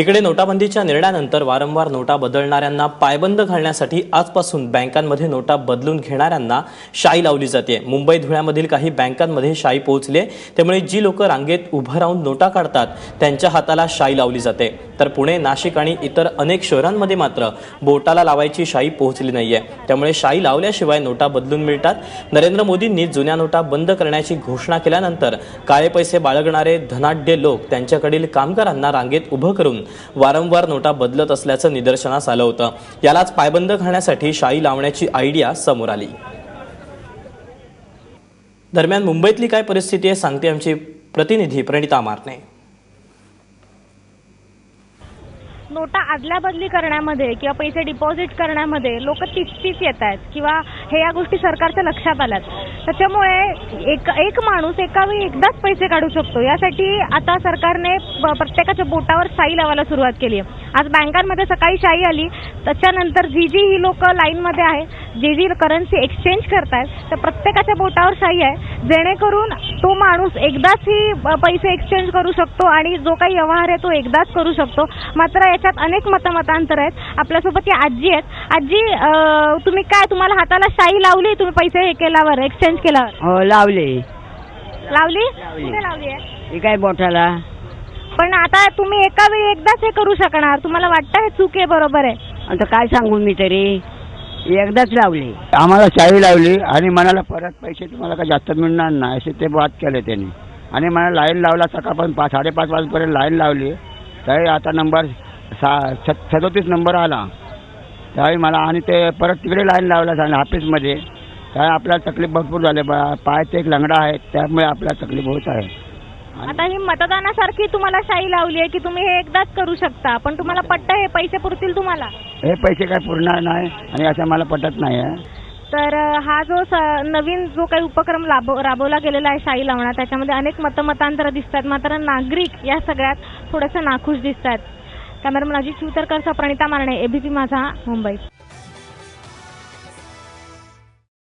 इकडे नोटाबंदीच्या निर्णयानंतर वारंवार नोटा बदलणाऱ्यांना पायबंद घालण्यासाठी आजपासून बँकांमध्ये नोटा बदलून घेणाऱ्यांना शाई लावली जाते. मुंबई धुळ्यामधील काही बँकांमध्ये शाई पोहोचली. त्यामुळे जी लोक रांगेत उभं राहून नोटा काढतात त्यांच्या हाताला शाई लावली जाते. तर पुणे नाशिक आणि इतर अनेक शहरांमध्ये मात्र बोटाला लावायची शाई पोहोचली नाहीये. त्यामुळे शाई लावल्याशिवाय नोटा बदलून मिळतात. नरेंद्र मोदींनी जुन्या नोटा बंद करण्याची घोषणा केल्यानंतर काळे पैसे बाळगणारे धनाढ्य लोक त्यांच्याकडील कामगारांना रांगेत उभं करून वारंवार नोटा बदलत असल्याचं निदर्शनास आलं होतं. यालाच पायबंद घालण्यासाठी शाई लावण्याची आयडिया समोर आली. दरम्यान मुंबईतली काय परिस्थिती आहे सांगते आमची प्रतिनिधी प्रणिता मारणे. नोटा आदल्या बदली करण्यामध्ये किंवा पैसे डिपॉझिट करण्यामध्ये लोक तिचतीच येत आहेत. किंवा हे या गोष्टी सरकारच्या लक्षात आल्यात. त्याच्यामुळे एक एक माणूस एका वेळी एकदाच पैसे काढू शकतो. यासाठी आता सरकारने प्रत्येकाच्या बोटावर साई लावायला सुरुवात केली आहे. आज बँकांमध्ये सकाळी शाई आली. त्याच्यानंतर जी जी ही लोक लाईनमध्ये आहे जी जी करन्सी एक्सचेंज करतायत तर प्रत्येकाच्या बोटावर शाई आहे. जेणेकरून तो माणूस एकदाच ही पैसे एक्सचेंज करू शकतो आणि जो काही व्यवहार आहे तो एकदाच करू शकतो. मात्र याच्यात अनेक मतमतांतर आहेत. आपल्यासोबत ही आजी आहेत. आजी तुम्ही काय तुम्हाला हाताला शाई लावली? तुम्ही पैसे हे केल्यावर एक्सचेंज केल्यावर? हो लावले. लावली? लावली. कुठे लावली आहे? काय बोटाला? पण आता तुम्ही एका वेळी एकदाच हे करू शकणार. तुम्हाला वाटतं हे चूक आहे बरोबर आहे. आता काय सांगू मी तरी? एकदाच लावले. आम्हाला शाही लावली आणि म्हणाला परत पैसे तुम्हाला काय जास्त मिळणार नाही असे ते बात केले त्यांनी. आणि मला लाईन लावला सकाळपासून पाच साडेपाच वाजेपर्यंत लाईन लावली. त्यावेळी आता नंबर सा सदोतीस नंबर आला. त्यावेळी मला आणि ते परत तिकडे लाईन लावला सांगितलं ऑफिसमध्ये त्यावेळी आपल्याला तकलीफ भरपूर झाली. बा- पायाचे एक लंगडा आहे त्यामुळे आपल्याला तकलीफ होत आहे. आता ही मतदानासारखी तुम्हाला शाई लावली आहे की तुम्ही हे एकदाच करू शकता पण तुम्हाला पट्ट हे पैसे पुरतील तुम्हाला. हे पैसे काय पुरणार नाही आणि असं मला पटत नाही आहे तर अ, हा जो स- नवीन जो काही उपक्रम लाभ राबवला गेलेला आहे शाई लावणं त्याच्यामध्ये अनेक मतमतांतर दिसत आहेत मात्र नागरिक या सगळ्यात थोडेसे नाखुश दिसत आहेत कॅमेरामन अजित शिवतरकर प्रणिता मारणे एबीपी माझा मुंबई.